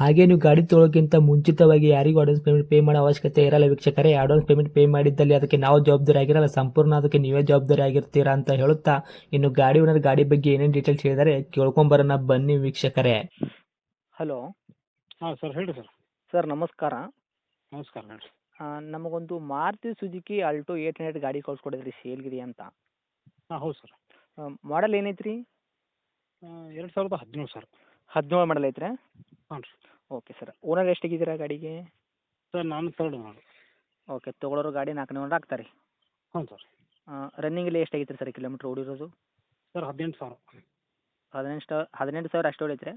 ಹಾಗೆ ನೀವು ಗಾಡಿ ತೊಳೋಕ್ಕಿಂತ ಮುಂಚಿತವಾಗಿ ಯಾರಿಗೂ ಅಡ್ವಾನ್ಸ್ ಪೇಮೆಂಟ್ ಪೇ ಮಾಡೋ ಅವಶ್ಯಕತೆ ಇರಲ್ಲ ವೀಕ್ಷಕರೇ. ಅಡ್ವಾನ್ಸ್ ಪೇಮೆಂಟ್ ಪೇ ಮಾಡಿದ್ದಲ್ಲಿ ಅದಕ್ಕೆ ನಾವು ಜವಾಬ್ದಾರಿ ಆಗಿರಲ್ಲ. ಸಂಪೂರ್ಣ ಅದಕ್ಕೆ ನೀವೇ ಜವಾಬ್ದಾರಿ ಆಗಿರ್ತೀರಾ ಅಂತ ಹೇಳುತ್ತಾ ಇನ್ನು ಗಾಡಿ ಓನರ್ ಗಾಡಿ ಬಗ್ಗೆ ಏನೇನು ಡೀಟೇಲ್ಸ್ ಹೇಳಿದರೆ ಕೇಳ್ಕೊಂಬರೋಣ ಬನ್ನಿ ವೀಕ್ಷಕರೇ. ಹಲೋ ಹಾಂ ಸರ್ ಹೇಳಿ ಸರ್ ಸರ್ ನಮಸ್ಕಾರ. ನಮಸ್ಕಾರ ಹೇಳಿ ನಮಗೊಂದು Maruti Suzuki Alto eight hundred ಗಾಡಿ ಕಳ್ಸ್ಕೊಡಿದ್ರಿ ಸೇಲ್ಗಿರಿ ಅಂತ. ಹಾಂ ಹೌದು ಸರ್ ಮಾಡಲ್ ಏನೈತ್ರಿ? ಎರಡು ಸಾವಿರದ ಹದಿನೇಳು ಸರ್ ಹದಿನೇಳು ಮಾಡಲ್ ಐತ್ರಿ? ಹಾಂ ರೀ. Okay sir. ಓನರ್ ಎಷ್ಟಾಗಿದ್ದೀರಾ ಗಾಡಿಗೆ? ಸರ್ ನಾನು ತರ್ಡ್ ಓನರ್. ಓಕೆ ತೊಗೊಳೋರು ಗಾಡಿ ನಾಲ್ಕನೇ ಓನರ್ ಆಗ್ತಾರೆ. ಹ್ಞೂ ಸರ್. ರನ್ನಿಂಗಲ್ಲಿ ಎಷ್ಟಾಗೈತ್ರಿ ಸರ್ ಕಿಲೋಮೀಟ್ರ್ ಓಡಿರೋದು? ಸರ್ ಹದಿನೆಂಟು ಸಾವಿರ. ಹದಿನೆಂಟು ಸಾವಿರ ಹದಿನೆಂಟು ಸಾವಿರ ಅಷ್ಟು ಹೊಡೈತ್ರಿ?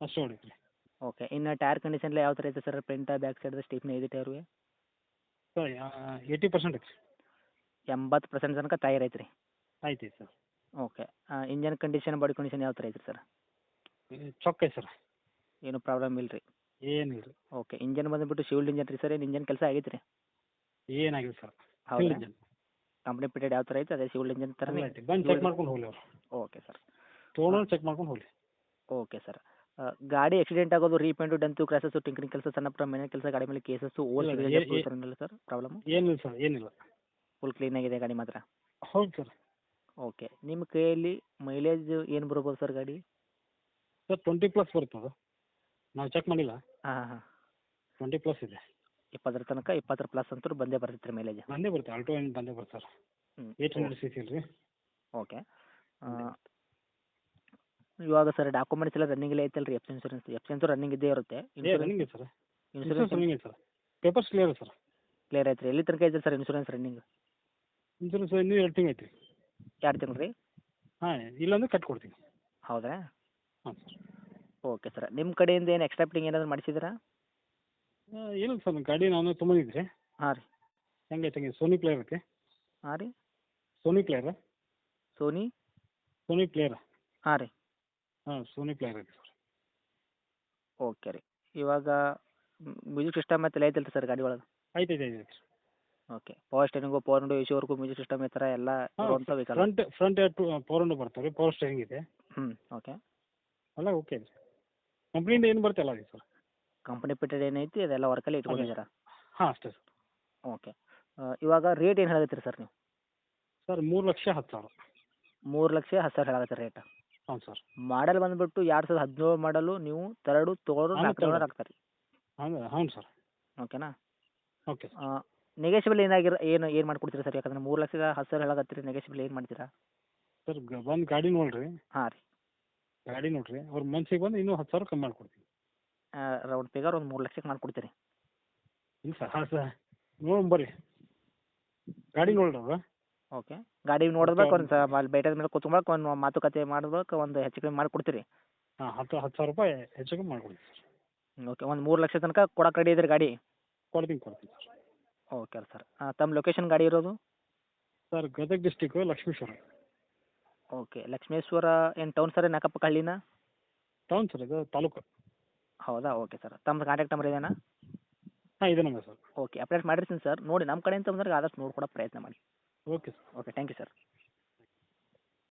ಅಷ್ಟು ರೀ ಓಕೆ ಇನ್ನು ಟೈರ್ ಕಂಡೀಷನ್ ಎಲ್ಲ ಯಾವ ಥರ ಐತೆ sir? Print back side stepney ಇದೆ ಟೈರ್ಗೆ ಸರ್ ಏಯ್ಟಿ ಪರ್ಸೆಂಟ್ ಐತೆ. ಎಂಬತ್ತು ಪರ್ಸೆಂಟ್ ತನಕ ಟೈರ್ ರೀ? ಆಯ್ತು sir. Okay engine condition body condition ಯಾವ ಥರ ಐತೆ ಸರ್? ಚೊಕ್ಕ ಐತೆ ಸರ್. ಏನು ಪ್ರಾಬ್ಲಮ್ ಇಲ್ಲ ರೀ ಏನಿಲ್ಲ ಓಕೆ ಇಂಜನ್ ಬಂದುಬಿಟ್ಟು ಶಿವಲ್ಡ್ ಇಂಜನ್ ರೀ ಸರ್ ಏನು ಇಂಜನ್ ಕೆಲಸ ಆಗೈತೆ ರೀ? ಏನಾಗಿಲ್ಲ ಸರ್ ಹೌದಾ ಕಂಪ್ನಿ ಪಿಟೆಡ್ ಯಾವ ಥರ ಐತೆ ಅದೇ ಶಿವಲ್ಡ್ ಇಂಜನ್ ಥರ ಬಂದು ಚೆಕ್ ಮಾಡ್ಕೊಂಡು ಹೋಗ್ಲಿ ಅವ್ರು. ಓಕೆ ಸರ್ ತೊಗೊಂಡು ಚೆಕ್ ಮಾಡ್ಕೊಂಡು ಹೋಗ್ಲಿ. ಓಕೆ ಸರ್ ಗಾಡಿ ಆಕ್ಸಿಡೆಂಟ್ ಆಗೋದು ರೀಪೇಂಟು ಡಂತು ಕ್ರಾಸಸ್ಸು ಟಿಂಕರಿಂಗ್ ಕೆಲಸ ಸಣ್ಣ ಪುಟ್ಟ ಮನೆ ಕೆಲಸ ಗಾಡಿ ಮೇಲೆ ಕೇಸಸ್ಸು ಓಲ್ ಇಲ್ಲ, ಸಿಗಲಿಲ್ಲ ಏ- ಏ- ಸರ್ ಪ್ರಾಬ್ಲಮ್ ಏನಿಲ್ಲ ಸರ್ ಏನಿಲ್ಲ. ಫುಲ್ ಕ್ಲೀನ್ ಆಗಿದೆ ಗಾಡಿ ಮಾತ್ರ? ಹೌದು ಸರ್ ಓಕೆ ನಿಮ್ಮ ಕೈಯಲ್ಲಿ ಮೈಲೇಜ್ ಏನು ಬರ್ಬೋದು ಸರ್ ಗಾಡಿ? ಸರ್ ಟ್ವೆಂಟಿ ಪ್ಲಸ್ ಬರ್ತದೆ. ನಾವು ಚೆಕ್ ಮಾಡಿಲ್ಲ. ಹಾಂ ಹಾಂ. ಹಾಂ ಟ್ವೆಂಟಿ ಪ್ಲಸ್ ಇದೆ. ಇಪ್ಪತ್ತರ ತನಕ ಇಪ್ಪತ್ತರ ಪ್ಲಸ್ ಅಂತೂ ಬಂದೇ ಬರ್ತೈತೆ ರೀ ಮೈಲೇಜ್ ಬಂದೇ ಬರುತ್ತೆ ಆಲ್ಟೋ ಏನು ಬಂದೇ ಬರುತ್ತೆ ಸರ್. ಹ್ಞೂ ಏಯ್ಟ್ ಹಂಡ್ರೆಡ್ ಸಿ ಸಿ ರೀ ಓಕೆ ಇವಾಗ ಸರ್ ಡಾಕ್ಯುಮೆಂಟ್ಸ್ ಎಲ್ಲ ರನ್ನಿಂಗ್ ಐತಲ್ಲ ಐತಲ್ರಿ ಎಫ್ ಇನ್ಸೂರೆನ್ಸ್ ಎಫ್ ಅಂತೂ ರನ್ನಿಂಗ್ ಇದ್ದೇ ಇರುತ್ತೆ. ಏ ರನ್ನಿಂಗ್ ಇದೆ ಸರ್ ಇನ್ಸೂರೆನ್ಸ್ ಇನ್ಸೂರೆನ್ಸ್ ರನ್ನಿಂಗ್ ಇದೆ sir papers clear sir clear ಐತೆ ರೀ ಎಲ್ಲಿ ತನಕ ಐತೆ ಸರ್ ಇನ್ಸೂರೆನ್ಸ್ ರನ್ನಿಂಗ್ ಇನ್ಸೂರೆನ್ಸ್ ಇನ್ನೂ ಎರಡು ತಿಂಗಳು ಐತಿ ಎರಡು ತಿಂಗಳು ರೀ? ಹಾಂ ಇಲ್ಲಾಂದ್ರೆ ಕಟ್ಕೊಡ್ತೀನಿ. ಹೌದಾ ಹಾಂ ಸರ್ ಓಕೆ ಸರ್ ನಿಮ್ಮ ಕಡೆಯಿಂದ ಏನು ಎಕ್ಸ್ಟ್ರಾ ಫಿಟ್ಟಿಂಗ್ ಏನಾದರೂ ಮಾಡಿಸಿದ್ರಾ? ಇಲ್ಲ ಸರ್ ಗಾಡಿ ನಾನು ತೊಗೊಂಡಿದ್ದೆ ಹಾಂ ರೀ. ಹೆಂಗೆ ಹೆಂಗೆ ಸೋನಿ ಪ್ಲೇಯರ್ ಐತೆ. ಹಾಂ ರೀ. Sony player Sony Sony player ಹಾಂ ರೀ. ಹಾಂ ಸೋನಿ ಪ್ಲೇಯರ್ ಐತೆ ಸರ್. ಓಕೆ ರೀ. ಇವಾಗ ಮ್ಯೂಸಿಕ್ ಸಿಸ್ಟಮ್ ಮತ್ತೆಲ್ಲ ಐತಲ್ಲ ಸರ್ ಗಾಡಿ ಒಳಗೆ? ಐತೆ ಐತೆ ಐತೆ ಐತೆ. Okay power steering power window A music system ಈ ಥರ ಎಲ್ಲ ಇರುವಂಥ vehicle front front two power window ಬರ್ತವೆ ಪವರ್ ಸ್ಟೇರಿಂಗ್ ಇದೆ. ಹ್ಞೂ ಓಕೆ ಅಲ್ಲ ಓಕೆ ಇದೆ ಕಂಪ್ನಿಯಿಂದ ಏನು ಬರುತ್ತೆ ಅಲ್ಲ ಸರ್? ಕಂಪ್ನಿ ಪಿಟೆಡ್ ಏನೈತಿ ಅದೆಲ್ಲ ವರ್ಕಲ್ಲಿ ಇಟ್ಕೊಂಡಿದ್ದೀರಾ? ಹಾಂ ಅಷ್ಟೇ ಸರ್. ಓಕೆ ಇವಾಗ ರೇಟ್ ಏನು ಹೇಳತ್ತೀರಿ ಸರ್ ನೀವು? ಸರ್ ಮೂರು ಲಕ್ಷ ಹತ್ತು ಸಾವಿರ. ಮೂರು ಲಕ್ಷ ಹತ್ತು ಸಾವಿರ ಹೇಳತ್ತೆ ರೇಟ್ ಹಾಂ ಸರ್. ಮಾಡಲ್ ಬಂದುಬಿಟ್ಟು ಎರಡು ಸಾವಿರದ ಹದಿನೇಳು ಮಾಡಲು ನೀವು ತರಡು ತೊಗೊಂಡು ನಾಲ್ಕು ತೊಗೊಂಡು ಹಾಕ್ತಾರೆ. ಹೌದಾ ಸರ್. ಓಕೆನಾ ಓಕೆ ಸರ್ ನೆಗೆಷಿಬಲ್ ಏನಾಗಿರ ಏನು ಏನು ಮಾಡ್ಕೊಡ್ತೀರಾ ಸರ್? ಯಾಕಂದ್ರೆ ಮೂರು ಲಕ್ಷದ ಹತ್ತು ಸಾವಿರ ಹೇಳಕತ್ತೀರಿ ನೆಗೆಷಿಬಲ್ ಏನು ಮಾಡ್ತೀರಾ? ಸರ್ ಬಂದು ಗಾಡಿ ನೋಡಿರಿ. ಹಾಂ ರೀ. ಗಾಡಿ ನೋಡ್ರಿ ಅವ್ರ ಮನ್ಸಿಗೆ ಬಂದು ಇನ್ನೂ ಹತ್ತು ಸಾವಿರ ಕಮ್ಮಿ ಮಾಡ್ಕೊಡ್ತೀನಿ ರೌಂಡ್ ಫಿಗರ್ ಒಂದು ಮೂರು ಲಕ್ಷಕ್ಕೆ ಮಾಡ್ಕೊಡ್ತೀರಿ. ಇಲ್ಲ ಸರ್ ಹಾಂ ಸರ್. ನೋಡೋಣ ಬರ್ರಿ. ಗಾಡಿ ನೋಡ್ರಿ ಅವ್ರು. ಓಕೆ. ಗಾಡಿ ನೋಡಿದ್ಬೇಕು ಒಂದು ಅಲ್ಲಿ ಬೇಟೆ ಮೇಲೆ ಕೂತ್ಕೊಳಕ್ಕೆ ಒಂದು ಮಾತುಕತೆ ಮಾಡ್ಬೇಕು ಒಂದು ಹೆಚ್ಚು ಕಮ್ಮಿ ಮಾಡಿಕೊಡ್ತೀರಿ. ಹಾಂ ಹತ್ತು ಹತ್ತು ಸಾವಿರ ರೂಪಾಯಿ ಹೆಚ್ಚು ಕಮ್ಮಿ ಮಾಡ್ಕೊಡ್ತೀನಿ ಸರ್. ಓಕೆ. ಒಂದು ಮೂರು ಲಕ್ಷ ತನಕ ಕೊಡಕ್ಕೆ ರೆಡಿ ಇದ್ರಿ ಗಾಡಿ? ಕೊಡ್ತೀನಿ ಕೊಡ್ತೀನಿ ಸರ್. Okay sir. ತಮ್ಮ ಲೊಕೇಶನ್ ಗಾಡಿ ಇರೋದು? Sir Gadag district Lakshmeshwar. Okay. Lakshmeshwar ಏನು ಟೌನ್ ಸರ್ ಏನು ಅಕ್ಕಪಕ್ಕ ಹಳ್ಳಿನ? ಟೌನ್ ಸರ್ ಇದು ತಾಲೂಕು. ಹೌದಾ? ಓಕೆ ಸರ್ ತಮ್ಮ ಕಾಂಟ್ಯಾಕ್ಟ್ ನಂಬರ್ ಇದೇನಾ? ಹಾಂ ಇದೆ ನಂಬರ್ ಸರ್ ಓಕೆ. ಅಪ್ಡೇಟ್ ಮಾಡಿರ್ತೀನಿ ಸರ್ ನೋಡಿ ನಮ್ಮ ಕಡೆಯಿಂದ ಬಂದ್ರೆ ಆದಷ್ಟು ನೋಡ್ಕೊಡೋ ಪ್ರಯತ್ನ ಮಾಡಿ. Okay sir okay thank you sir